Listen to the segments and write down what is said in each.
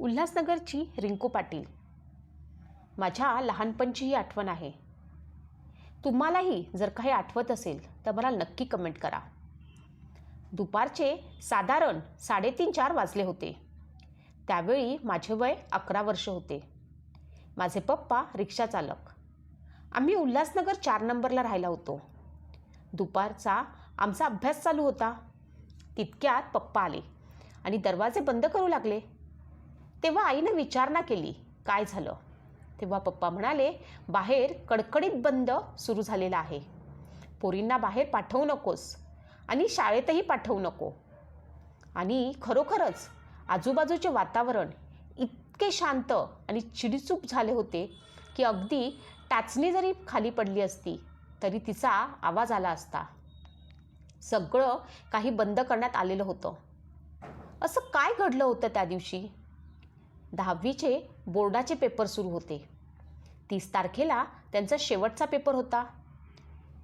उल्हासनगरची रिंकू पाटील. माझ्या लहानपणची ही आठवण आहे. तुम्हालाही जर काही आठवत असेल तर मला नक्की कमेंट करा. दुपारचे साधारण साडेतीन चार वाजले होते. त्यावेळी माझे वय अकरा वर्ष होते. माझे पप्पा रिक्षा चालक. आम्ही उल्हासनगर चार नंबरला राहिला होतो. दुपारचा आमचा अभ्यास चालू होता. तितक्यात पप्पा आले आणि दरवाजे बंद करू लागले. तेव्हा आईनं विचारणा केली. काय झालं? तेव्हा पप्पा म्हणाले बाहेर कडकडीत बंद सुरू झालेला आहे. पोरींना बाहेर पाठवू नकोस आणि शाळेतही पाठवू नको. आणि खरोखरच आजूबाजूचे वातावरण इतके शांत आणि चिडीचूप झाले होते की अगदी टाचणी जरी खाली पडली असती तरी तिचा आवाज आला असता. सगळं काही बंद करण्यात आलेलं होतं. असं काय घडलं होतं त्या दिवशी? दहावीचे बोर्डाचे पेपर सुरू होते. तीस तारखेला त्यांचा शेवटचा पेपर होता.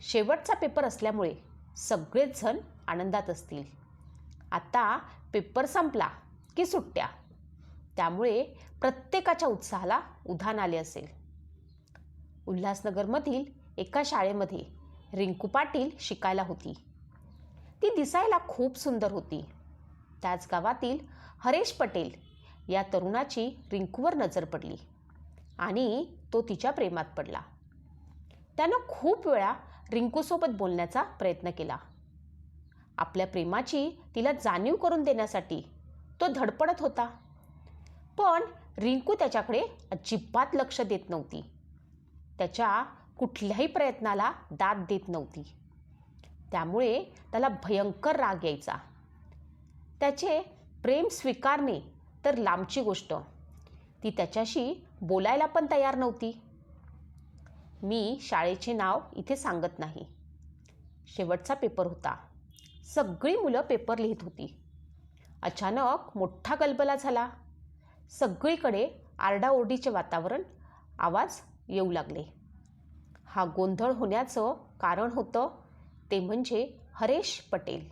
शेवटचा पेपर असल्यामुळे सगळेच जण आनंदात असतील. आता पेपर संपला की सुट्ट्या. त्यामुळे प्रत्येकाच्या उत्साहाला उधाण आले असेल. उल्हासनगरमधील एका शाळेमध्ये रिंकू पाटील शिकायला होती. ती दिसायला खूप सुंदर होती. त्याच गावातील हरेश पटेल या तरुणाची रिंकूवर नजर पडली आणि तो तिच्या प्रेमात पडला. त्यानं खूप वेळा रिंकूसोबत बोलण्याचा प्रयत्न केला. आपल्या प्रेमाची तिला जाणीव करून देण्यासाठी तो धडपडत होता. पण रिंकू त्याच्याकडे अजिबात लक्ष देत नव्हती. त्याच्या कुठल्याही प्रयत्नाला दाद देत नव्हती. त्यामुळे त्याला भयंकर राग यायचा. त्याचे प्रेम स्वीकारणे तर लांबची गोष्ट. ती त्याच्याशी बोलायला पण तयार नव्हती. मी शाळेचे नाव इथे सांगत नाही. शेवटचा पेपर होता. सगळी मुलं पेपर लिहित होती. अचानक मोठा गलबला झाला. सगळीकडे आरडाओरडीचे वातावरण आवाज येऊ लागले. हा गोंधळ होण्याचं कारण होतं ते म्हणजे हरेश पटेल.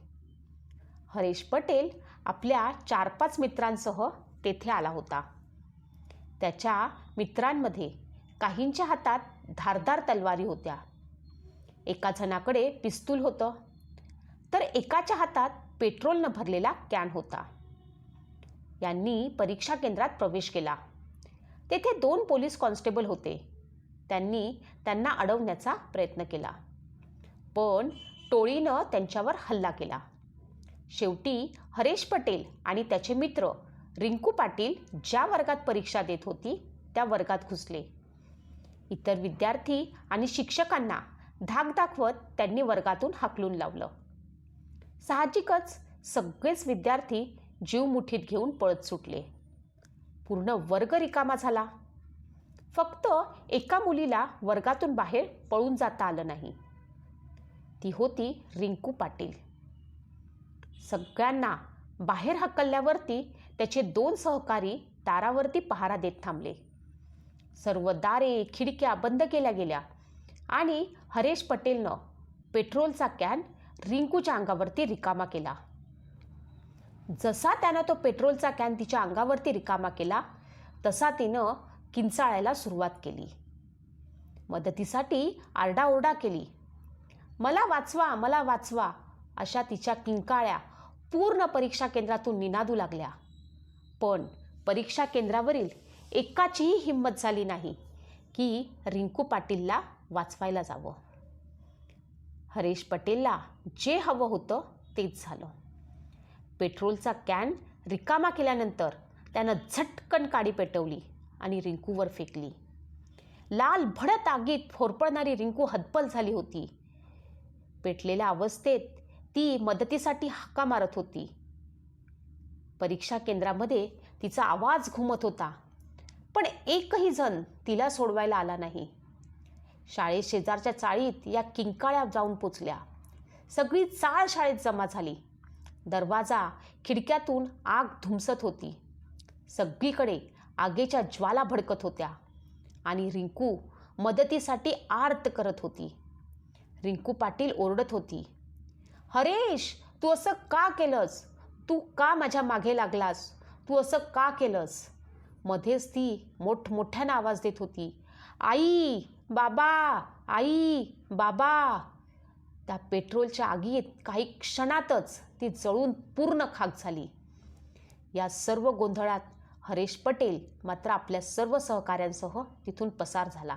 हरेश पटेल आपल्या चार पाच मित्रांसह तेथे आला होता. त्याच्या मित्रांमध्ये काहींच्या हातात धारदार तलवारी होत्या. एका जणाकडे पिस्तूल होतं तर एकाच्या हातात पेट्रोलनं भरलेला कॅन होता. यांनी परीक्षा केंद्रात प्रवेश केला. तेथे दोन पोलीस कॉन्स्टेबल होते. त्यांनी त्यांना अडवण्याचा प्रयत्न केला पण टोळीनं त्यांच्यावर हल्ला केला. शेवटी हरेश पटेल आणि त्याचे मित्र रिंकू पाटील ज्या वर्गात परीक्षा देत होती त्या वर्गात घुसले. इतर विद्यार्थी आणि शिक्षकांना धाक दाखवत त्यांनी वर्गातून हाकलून लावलं. साहजिकच सगळेच विद्यार्थी जीव मुठीत घेऊन पळत सुटले. पूर्ण वर्ग रिकामा झाला. फक्त एका मुलीला वर्गातून बाहेर पळून जाता आलं नाही. ती होती रिंकू पाटील. सगळ्यांना बाहेर हकलल्यावरती त्याचे दोन सहकारी दारावरती पहारा देत थांबले. सर्व दारे खिडक्या बंद केल्या गेल्या आणि हरेश पटेलनं पेट्रोलचा कॅन रिंकूच्या अंगावरती रिकामा केला. जसा त्यानं तो पेट्रोलचा कॅन तिच्या अंगावरती रिकामा केला तसा तिनं किंचाळायला सुरुवात केली. मदतीसाठी आरडाओरडा केली. मला वाचवा मला वाचवा अशा तिच्या किंकाळ्या पूर्ण परीक्षा केंद्रातून निनादू लागल्या. पण परीक्षा केंद्रावरील एकाचीही हिंमत झाली नाही की रिंकू पाटीलला वाचवायला जावं. हरेश पटेलला जे हवं होतं तेच झालं. पेट्रोलचा कॅन रिकामा केल्यानंतर त्यानं झटकन काडी पेटवली आणि रिंकूवर फेकली. लाल भडत आगीत फोरपळणारी रिंकू हतबल झाली होती. पेटलेल्या अवस्थेत ती मदतीसाठी हाका मारत होती. परीक्षा केंद्रामध्ये तिचा आवाज घुमत होता. पण एकही जण तिला सोडवायला आला नाही. शाळेत शेजारच्या चाळीत या किंकाळ्या जाऊन पोचल्या. सगळी चाळ शाळेत जमा झाली. दरवाजा खिडक्यातून आग धुमसत होती. सगळीकडे आगेच्या ज्वाला भडकत होत्या आणि रिंकू मदतीसाठी आर्त करत होती. रिंकू पाटील ओरडत होती हरेश तू असं का केलंस? तू का माझ्या मागे लागलास? तू असं का केलंस? मध्येच ती मोठमोठ्यानं आवाज देत होती. आई बाबा आई बाबा. त्या पेट्रोलच्या आगीत काही क्षणातच ती जळून पूर्ण खाक झाली. या सर्व गोंधळात हरेश पटेल मात्र आपल्या सर्व सहकाऱ्यांसह तिथून पसार झाला.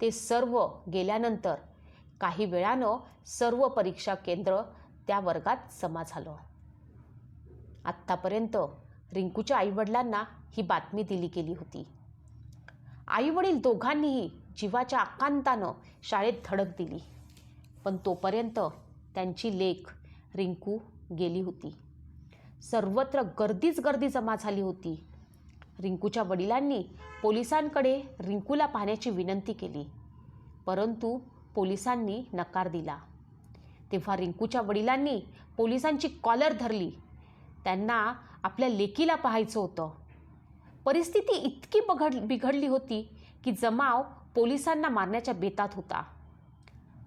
ते सर्व गेल्यानंतर काही वेळानं सर्व परीक्षा केंद्र त्या वर्गात जमा झालं. आत्तापर्यंत रिंकूच्या आईवडिलांना ही बातमी दिली गेली होती. आईवडील दोघांनीही जीवाच्या आकांतानं शाळेत धडक दिली. पण तोपर्यंत त्यांची लेख रिंकू गेली होती. सर्वत्र गर्दीच गर्दी जमा झाली होती. रिंकूच्या वडिलांनी पोलिसांकडे रिंकूला पाहण्याची विनंती केली. परंतु पोलिसांनी नकार दिला. तेव्हा रिंकूच्या वडिलांनी पोलिसांची कॉलर धरली. त्यांना आपल्या लेकीला पाहायचं होतं. परिस्थिती इतकी बघड बिघडली होती की जमाव पोलिसांना मारण्याच्या बेतात होता.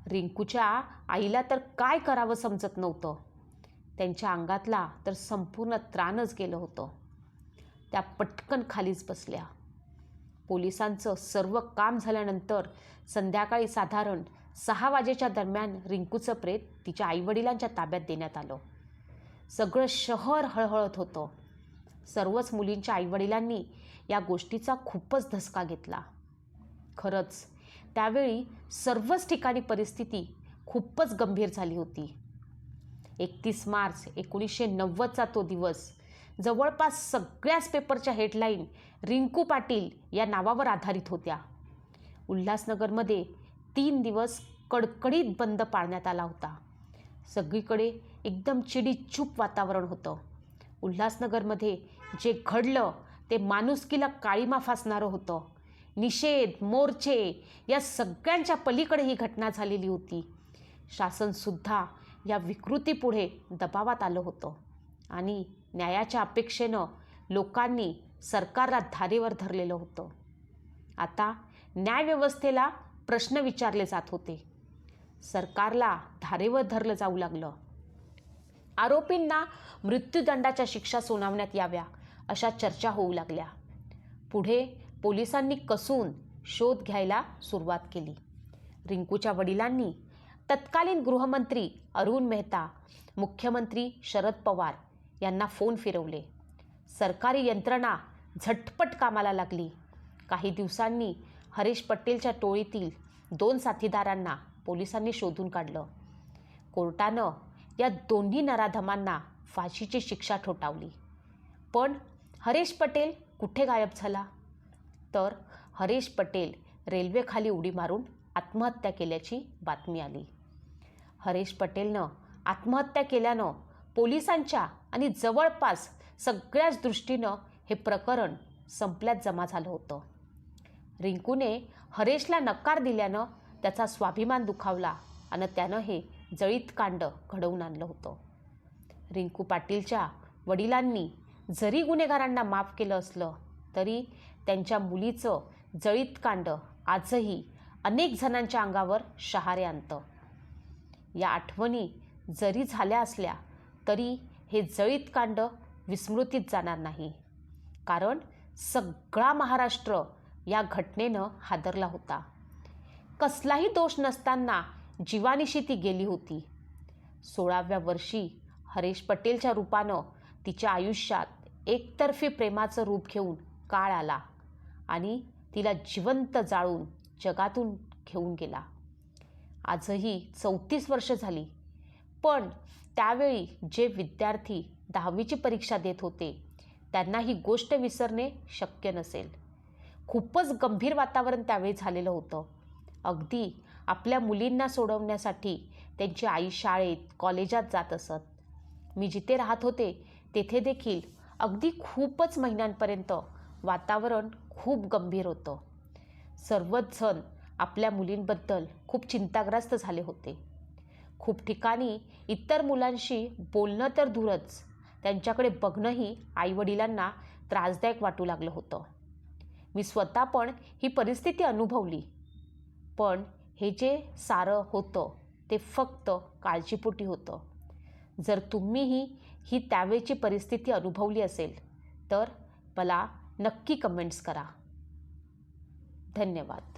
रिंकूच्या आईला तर काय करावं समजत नव्हतं. त्यांच्या अंगातला तर संपूर्ण त्राणच गेलं होतं. त्या पटकन खालीच बसल्या. पोलिसांचं सर्व काम झाल्यानंतर संध्याकाळी साधारण सहा वाजेच्या दरम्यान रिंकूचं प्रेत तिच्या आईवडिलांच्या ताब्यात देण्यात आलं. सगळं शहर हळहळत होतं. सर्वच मुलींच्या आईवडिलांनी या गोष्टीचा खूपच धसका घेतला. खरंच त्यावेळी सर्वच ठिकाणी परिस्थिती खूपच गंभीर झाली होती. एकतीस मार्च एकोणीसशे नव्वदचा तो दिवस जवळपास सगळ्याच पेपरच्या हेडलाईन रिंकू पाटील या नावावर आधारित होत्या. उल्हासनगरमध्ये तीन दिवस कडकडीत बंद पाळण्यात आला होता. सगळीकडे एकदम चिडीचूप वातावरण होतं. उल्हासनगरमध्ये जे घडलं ते माणुसकीला काळीमा फासणारं होतं. निषेध मोर्चे या सगळ्यांच्या पलीकडे ही घटना झालेली होती. शासनसुद्धा या विकृतीपुढे दबावात आलं होतं. आणि न्यायाच्या अपेक्षेनं लोकांनी सरकारला धारेवर धरलेलं होतं. आता न्यायव्यवस्थेला प्रश्न विचारले जात होते. सरकारला धारेवर धरलं जाऊ लागलं. आरोपींना मृत्यूदंडाच्या शिक्षा सुनावण्यात याव्या अशा चर्चा होऊ लागल्या. पुढे पोलिसांनी कसून शोध घ्यायला सुरुवात केली. रिंकूच्या वडिलांनी तत्कालीन गृहमंत्री अरुण मेहता मुख्यमंत्री शरद पवार यांना फोन फिरवले. सरकारी यंत्रणा झटपट कामाला लागली. काही दिवसांनी हरीश पटेलच्या टोळीतील दोन साथीदारांना पोलिसांनी शोधून काढलं. कोर्टानं या दोन्ही नराधमांना फाशीची शिक्षा ठोठावली. पण हरेश पटेल कुठे गायब झाला? तर हरेश पटेल रेल्वेखाली उडी मारून आत्महत्या केल्याची बातमी आली. हरेश पटेलनं आत्महत्या केल्यानं पोलिसांच्या आणि जवळपास सगळ्याच दृष्टीनं हे प्रकरण संपल्यात जमा झालं होतं. रिंकूने हरेशला नकार दिल्यानं त्याचा स्वाभिमान दुखावला आणि त्यानं हे जळीत कांड घडवून आणलं होतं. रिंकू पाटीलच्या वडिलांनी जरी गुन्हेगारांना माफ केलं असलं तरी त्यांच्या मुलीचं जळीत कांड आजही अनेक जणांच्या अंगावर शहारे आणतं. या आठवणी जरी झाल्या असल्या तरी हे जळीत कांड विस्मृतीत जाणार नाही. कारण सगळा महाराष्ट्र या घटनेनं हादरला होता. कसलाही दोष नसताना जीवानिशी ती गेली होती. सोळाव्या वर्षी हरेश पटेलच्या रूपानं तिच्या आयुष्यात एकतर्फी प्रेमाचं रूप घेऊन काळ आला आणि तिला जिवंत जाळून जगातून घेऊन गेला. आजही चौतीस वर्ष झाली पण त्यावेळी जे विद्यार्थी दहावीची परीक्षा देत होते त्यांना ही गोष्ट विसरणे शक्य नसेल. खूपच गंभीर वातावरण त्यावेळी झालेलं होतं. अगदी आपल्या मुलींना सोडवण्यासाठी त्यांची आई शाळेत कॉलेजात जात असत. मी जिथे राहत होते तेथे देखील अगदी खूपच महिन्यांपर्यंत वातावरण खूप गंभीर होतं. सर्वच जण आपल्या मुलींबद्दल खूप चिंताग्रस्त झाले होते. खूप ठिकाणी इतर मुलांशी बोलणं तर दूरच त्यांच्याकडे बघणंही आईवडिलांना त्रासदायक वाटू लागलं होतं. मी स्वतः पण ही परिस्थिती अनुभवली. पण हे जे सारं होतं ते फक्त काळजीपोटी होतं. जर तुम्हीही ही त्यावेळची परिस्थिती अनुभवली असेल तर मला नक्की कमेंट्स करा. धन्यवाद.